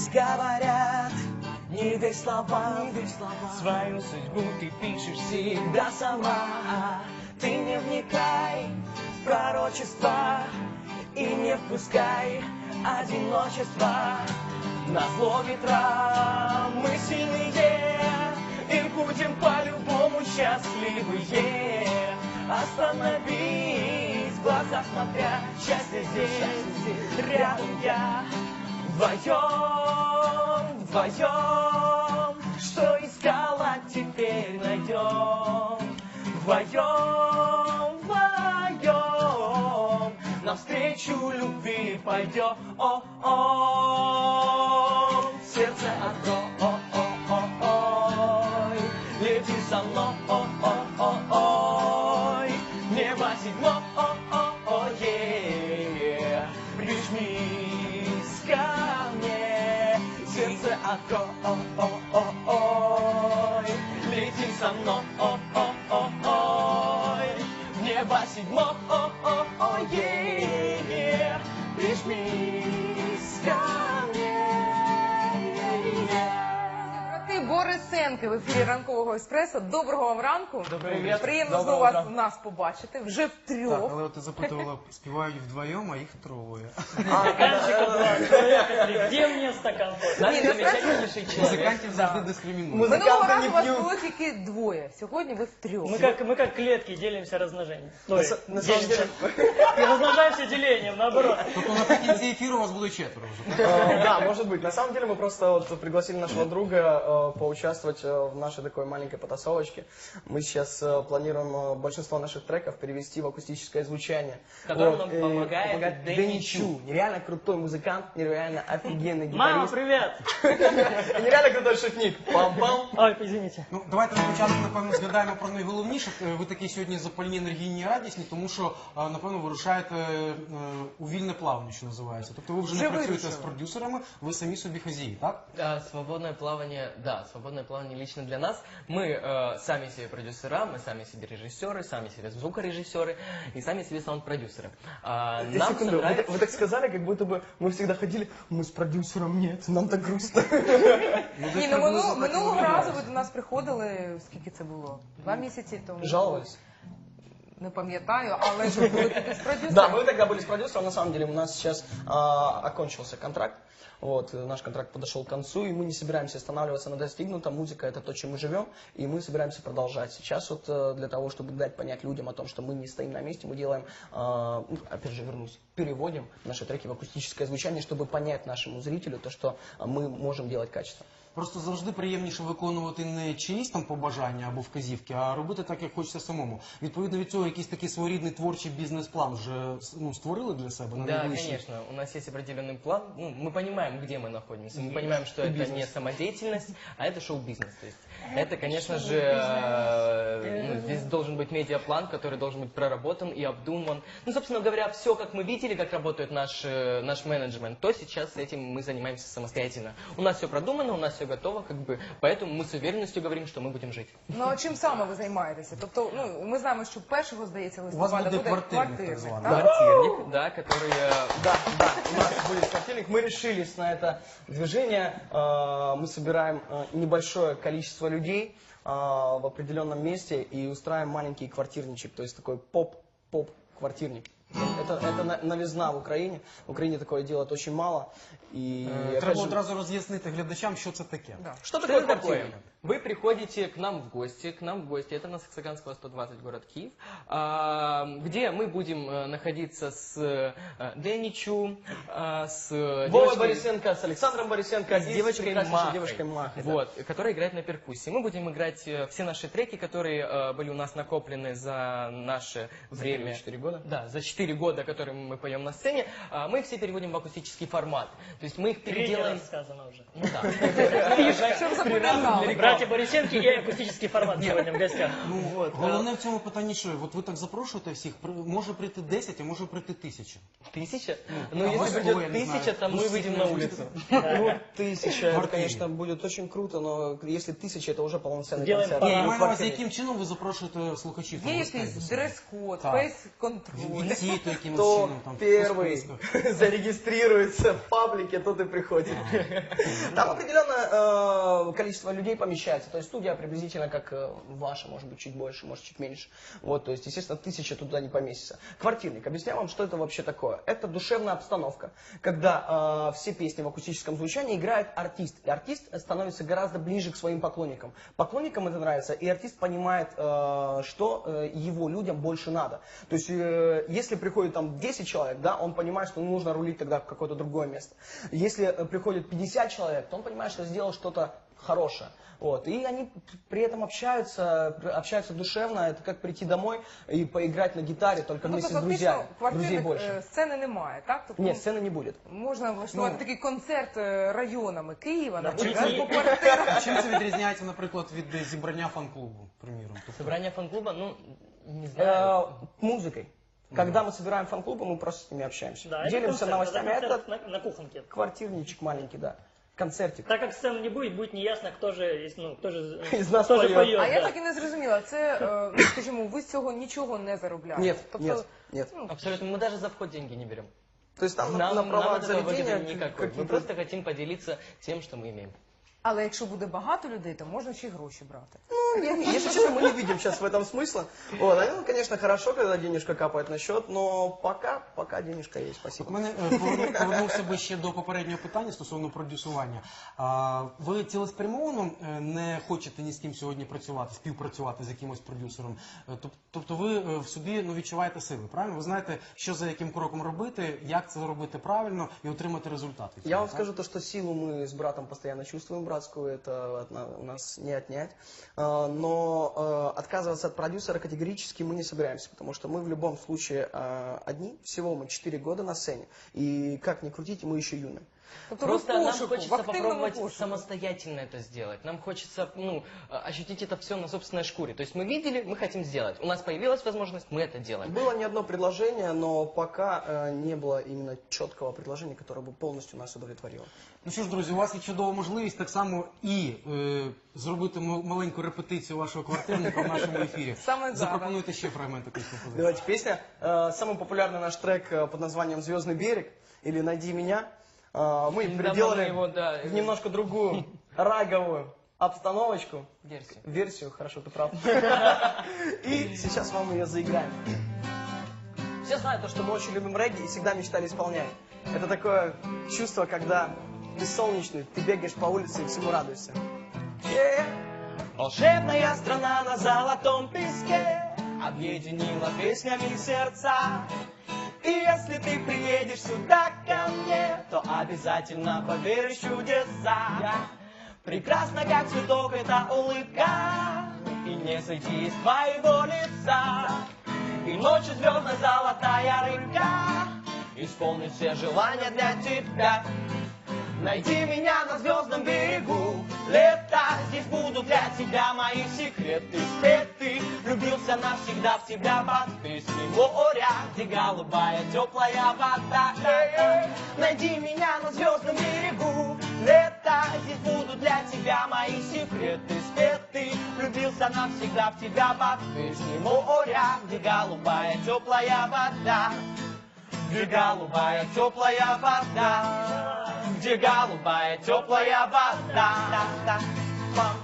Пусть говорят, не дай слова, Не дай слова. Свою судьбу ты пишешь всегда сама. Ты не вникай в пророчества и не впускай одиночества. На зло ветра мы сильные и будем по-любому счастливые. Остановись, в глаза смотря, счастье здесь, рядом я. Вдвоем, вдвоем, что искала, теперь найдем. Вдвоем, вдвоем, навстречу любви пойдем. О, о, сердце лети со мной, о, о, о, со мной, о, о, о, ой, небо седьмое, е. прижмись ко мне. Брати Борисенки в ефірі ранкового еспресо. Доброго вам ранку. Добрий вечір. Приємно Доброго знову вас, ранку. нас побачити. Вже Так, втрьох. але от ти запитувала, співають вдвоєм, а їх троє. Стаканчика два, человека, где мне стакан? Наш Ні, ну, замечательнейший человек. Музикантів завжди дискримінують. Минулого музиканти разу не вас п'ють. було тільки двоє. Сьогодні ви втрьох. Мы как, мы как клетки делимся размножением. Ой, с- на самом делимся. И размножаемся делением, наоборот. Тобто наприкінці ефіру у вас буде четверо вже, так? Э, Да, может быть. На самом деле мы просто вот пригласили нашего друга э, поучаствовать э, в нашей такой маленькой потасовочке. Мы сейчас э, планируем э, большинство наших треков перевести в акустическое звучание. котором нам и помогает Дэнни Дэнни Чу. Нереально крутой музыкант, нереально офигенный Мама, гитарист. привет! И нереально крутой шутник. Пам-пам. Ой, извините. Ну, давайте спочатку, напевно, згадаємо про найголовніше. Е, Ви такі сьогодні запальні, енергійні і радісні, тому що, е, напевно, вирушаєте е, у вільне плавання, що називається. Тобто ви вже не Вже працюєте вирушили. з продюсерами, ви самі собі хазії, так? А, Свободное плавание, да, свободное плавание лично для нас. Мы э, сами себе продюсера, мы сами себе режиссеры, сами себе звукорежиссеры и сами себе саунд-продюсеры. А, Э, нам Секунду, вы, нравится- вы так сказали, как будто бы мы всегда ходили, мы с продюсером нет, нам так грустно. Ні, ну минулого, минулого разу ви до нас приходили, скільки це було? Два місяці тому. Жаловались. Не пам'ятаю, але ж ви були тоді з продюсером. Да, мы тогда были с продюсером, на самом деле у нас сейчас а, окончился контракт. Вот, э, наш контракт подошел к концу, и мы не собираемся останавливаться на достигнутом. Музыка это то, чем мы живем, и мы собираемся продолжать. Сейчас вот э, для того, чтобы дать понять людям о том, что мы не стоим на месте, мы делаем, а, ну, опять же вернусь, переводим наши треки в акустическое звучание, чтобы понять нашему зрителю то, что мы можем делать качественно. Просто завжди приємніше виконувати не чиїсь там побажання або вказівки, а робити так, як хочеться самому. Відповідно від цього, якийсь такий своєрідний творчий бізнес-план вже ну, створили для себе на Да, найближчі? конечно. У нас есть определенный план. Ну, мы понимаем, где мы находимся. Мы понимаем, что это не самодеятельность, а это шоу-бизнес. То есть это, конечно же, э, ну, здесь должен быть медиаплан, который должен быть проработан и обдуман. Ну, собственно говоря, все, как мы видели, как работает наш, э, наш менеджмент, то сейчас этим мы занимаемся самостоятельно. У нас все продумано, у нас все готово, как бы, поэтому мы с уверенностью говорим, что мы будем жить. Ну а чим саме ви займаєтеся? Тобто, ну ми знаємо, що першого здається листопада буде квартирник, квартирник, так званий. так? Квартирник, да, который... э, Да, да, у нас будет квартирник. Мы решились на это движение. Э, Мы собираем э, небольшое количество людей э, в определенном месте и устраиваем маленький квартирничек, то есть такой поп-поп-квартирник. Это, это на- новизна в Украине. В Украине такое делают очень мало. И, Е, опять Треба же, одразу роз'яснити глядачам, що це таке. Да. Что Что такое это такое? такое? Вы приходите к нам в гости, к нам в гости, это на Саксаганского 120, город Киев, а, где мы будем э, находиться с э, Дэнни Чу, а, с девочкой- Борисенко с Александром Борисенко, с девочкой Махой, девушкой Махой. да. вот, которая играет на перкуссии. Мы будем играть э, все наши треки, которые были у нас накоплены за наше время. 4 года. Да, за 4 года, которые мы поем на сцене, а, мы их все переводим в акустический формат. То есть мы их переделаем... сказано уже. Ну да. Що запам'ятали? Брать Братья Борисенки и акустический формат сегодня в гостях. Ну, головне в цьому питанні, що от ви так запрошуєте всіх, при- може прийти 10, а може прийти тисяча. Тысяча? а Ну, если может, придет ой, я не тысяча, знаю. то Ну, мы выйдем на сильно улицу. Ну, тысяча, это, Квартире. конечно, будет очень круто, но если тысяча, это уже полноценный Сделаем концерт. парад. Ні, я Ну, маю на увазі, квартире. яким чином ви запрошуєте слухачів? Є там, гостей якийсь до себе? дрес-код, Так. фейс-контроль. Візити якимось Кто чином, там, по первый списках. зарегистрируется в паблике, тот и приходит. Там определенное э, количество людей помещается. То есть студия приблизительно как э, ваша, может быть, чуть больше, может, чуть меньше. Вот, то есть, естественно, тысяча туда не поместится. Квартирник. Объясняю вам, что это вообще такое. Это душевная обстановка, когда э, все песни в акустическом звучании играет артист. И артист становится гораздо ближе к своим поклонникам. Поклонникам это нравится, и артист понимает, э, что э, его людям больше надо. То есть, э, если приходит там 10 человек, да, он понимает, что нужно рулить тогда в какое-то другое место. Если э, приходит 50 человек, то он понимает, что сделал что-то хорошее. Вот. И они при этом общаются, общаются душевно. Это как прийти домой и поиграть на гитаре, только Ну, вместе тобто, с друзьями. фактично, Друзей квартирник больше. е, сцени немає, так? Тобто Нет, сцены не будет. можна влаштувати Ну, такий концерт е, районами Києва, наприклад, чому ні? по квартирах. Чим це відрізняється, наприклад, від е, зібрання фан-клубу, приміром? Тобто, Собрание фан-клуба, ну, не знаю. Э, музыкой. Когда мы собираем фан-клубы, мы просто с ними общаемся. Да, это Делимся концерт, новостями. это Это концерт на, на кухонке. квартирничек маленький, да. Концертик. Так как сцены не будет, будет неясно, кто же, из- ну, кто же, Из нас кто же поет. поет. А я да. так і не зрозуміла, це, е, ну, скажімо, ви з цього нічого не заробляєте? Нет, Тобто, нет, нет. Абсолютно. Мы даже за вход деньги не берем. То есть там Нам, на нам правах от этого выгоды заведения никакой. Мы какие-то- просто хотим поделиться тем, что мы имеем. Але якщо буде багато людей, то можна ще й гроші брати. Ну, я не- если честно, мы не видим сейчас в этом смысла. Вот, а, ну, конечно, хорошо, когда денежка капает на счет, но пока, пока денежка есть, У спасибо. мене е, поверну- повернувся би ще до попереднього питання стосовно продюсування. А, ви цілеспрямовано е, не хочете ні з ким сьогодні працювати, співпрацювати з якимось продюсером. Е, тоб- Тобто ви е, в собі ну, відчуваєте сили, правильно? Ви знаєте, що за яким кроком робити, як це робити правильно і отримати результат. від Я цього, вам так? скажу то, что силу мы с братом постоянно чувствуем братскую, это от на- у нас не отнять. А, Но э, отказываться от продюсера категорически мы не собираемся, потому что мы в любом случае э, одни, всего мы 4 года на сцене. И как ни крутите, мы еще юны. Тобто Просто ви в нам пошуку, в хочется активному попробовать пошуку. самостоятельно это сделать. Нам хочется ну, э, ощутить это все на собственной шкуре. То есть мы видели, мы хотим сделать. У нас появилась возможность, мы это делаем. Было не одно предложение, но пока э, не было именно четкого предложения, которое бы полностью нас удовлетворило. Ну що ж, друзі, у вас є чудова можливість так само і е, зробити м- маленьку репетицію вашого квартирника в нашому ефірі. Саме зараз. Запропонуйте ще фрагмент такої композиції. Давайте песня. Э, Самый популярный наш трек э, под названием «Звездный берег» или «Найди меня». Э, Мы Недавно переделали мы его, да, в немножко другую раговую обстановочку. Версию. Версию, хорошо, ты прав. И сейчас вам ее заиграем. Все знают то, что мы очень любим регги и всегда мечтали исполнять. Это такое чувство, когда солнечный, ты бегаешь по улице и всему радуешься. Э, Волшебная страна на золотом песке Объединила песнями сердца. И если ты приедешь сюда ко мне То обязательно поверишь чудеса. Прекрасно, как цветок, эта улыбка И не сойти из твоего лица. И ночью звездная золотая рыбка Исполнит все желания для тебя Найди меня на звездном берегу. Лета, здесь будут для тебя мои секреты спеты Влюбился навсегда в тебя под песни моря Где голубая теплая вода. Найди меня на звездном берегу. Лета, здесь будут для тебя мои секреты спеты Влюбился навсегда в тебя под песни моря Где голубая теплая вода где голубая теплая вода, где голубая теплая вода. Да, да, пам.